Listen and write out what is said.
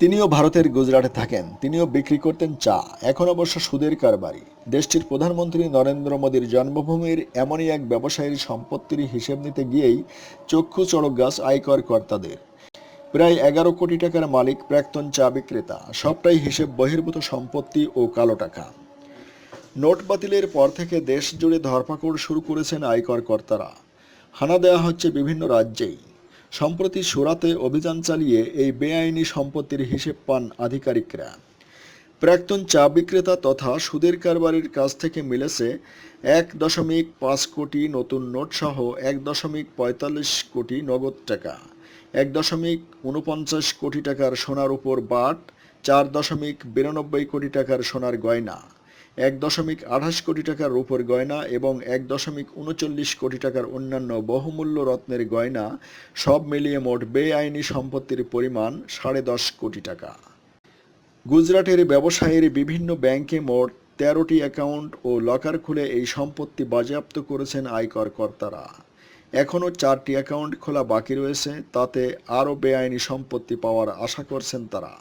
তিনিও ভারতের গুজরাটে থাকেন, তিনিও বিক্রি করতেন চা, এখন অবশ্য সুদের কারবারি। দেশটির প্রধানমন্ত্রী নরেন্দ্র মোদীর জন্মভূমির এমনই এক ব্যবসায়ীর সম্পত্তির হিসেব নিতে গিয়েই চক্ষু চড়ক গাছ আয়কর কর্তাদের। প্রায় এগারো কোটি টাকার মালিক, প্রাক্তন চা বিক্রেতা, সবটাই হিসেব বহির্ভূত সম্পত্তি ও কালো টাকা। নোট বাতিলের পর থেকে দেশ জুড়ে ধরপাকড় শুরু করেছেন আয়কর কর্তারা। হানা দেওয়া হচ্ছে বিভিন্ন রাজ্যেই। সম্প্রতি সুরাতে অভিযান চালিয়ে এই বেআইনি সম্পত্তির হিসেব পান আধিকারিকরা। প্রাক্তন চা বিক্রেতা তথা সুদের কারবারির কাছ থেকে মিলেছে এক দশমিক পাঁচ কোটি নতুন নোট সহ এক দশমিক পঁয়তাল্লিশ কোটি নগদ টাকা, এক দশমিক উনপঞ্চাশ কোটি টাকার সোনার উপর বাট, চার দশমিক বিরানব্বই কোটি টাকার সোনার গয়না। এক দশমিক আঠাশ কোটি টাকার রূপোর গয়না এবং এক দশমিক উনচল্লিশ কোটি টাকার অন্যান্য বহুমূল্য রত্নের গয়না সব মিলিয়ে মোট বেআইনি সম্পত্তির পরিমাণ সাড়ে দশ কোটি টাকা। গুজরাটের ব্যবসায়ীর বিভিন্ন ব্যাংকে মোট তেরোটি অ্যাকাউন্ট ও লকার খুলে এই সম্পত্তি বাজেয়াপ্ত করেছেন আয়কর কর্তারা। এখনও চারটি অ্যাকাউন্ট খোলা বাকি রয়েছে, তাতে আরও বেআইনি সম্পত্তি পাওয়ার আশা করছেন তারা।